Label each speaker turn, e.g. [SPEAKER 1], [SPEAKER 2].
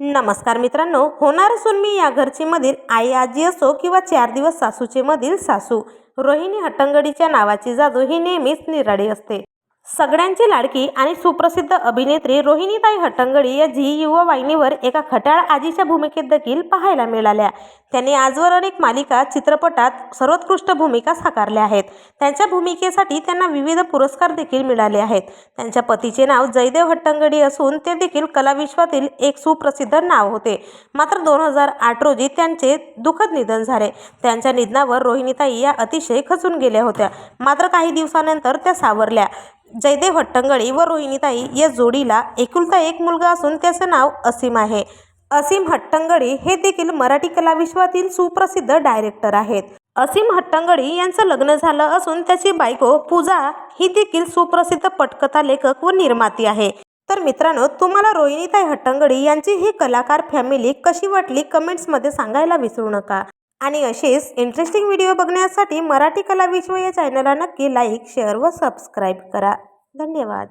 [SPEAKER 1] नमस्कार मित्रांनो होणार असून मी या घरची मधील आई आजी असो किंवा चार दिवस सासूचे मधील सासू रोहिणी हट्टंगडीच्या नावाची जादू ही नेहमीच निराळी असते. सगळ्यांची लाडकी आणि सुप्रसिद्ध अभिनेत्री रोहिणीताई हट्टंगडी या झी युवा वाहिनीवर एका खट्याळ आजीच्या भूमिकेत देखील पाहायला मिळाल्या. त्यांनी आजवर अनेक मालिका चित्रपटात सर्वोत्कृष्ट भूमिका साकारल्या आहेत. त्यांच्या भूमिकेसाठी त्यांना विविध पुरस्कार देखील मिळाले आहेत. त्यांच्या पतीचे नाव जयदेव हट्टंगडी असून ते देखील कलाविश्वातील एक सुप्रसिद्ध नाव होते. मात्र दोन हजार आठ रोजी त्यांचे दुःखद निधन झाले. त्यांच्या निधनावर रोहिणीताई या अतिशय खचून गेल्या होत्या. मात्र काही दिवसानंतर त्या सावरल्या. जयदेव हट्टंगडी व रोहिणीताई या जोडीला एकुलता एक मुलगा असून त्याचं नाव असीम आहे. असीम हट्टंगडी हे देखील मराठी कलाविश्वातील सुप्रसिद्ध डायरेक्टर आहेत. असीम हट्टंगडी यांचं लग्न झालं असून त्याची बायको पूजा ही देखील सुप्रसिद्ध पटकथा लेखक व निर्माती आहे. तर मित्रांनो तुम्हाला रोहिणीताई हट्टंगडी यांची ही कलाकार फॅमिली कशी वाटली कमेंट्समध्ये सांगायला विसरू नका. आणि असेच इंटरेस्टिंग व्हिडिओ बघण्यासाठी मराठी कला विश्व या चॅनलला नक्की लाईक शेअर व सबस्क्राईब करा. धन्यवाद.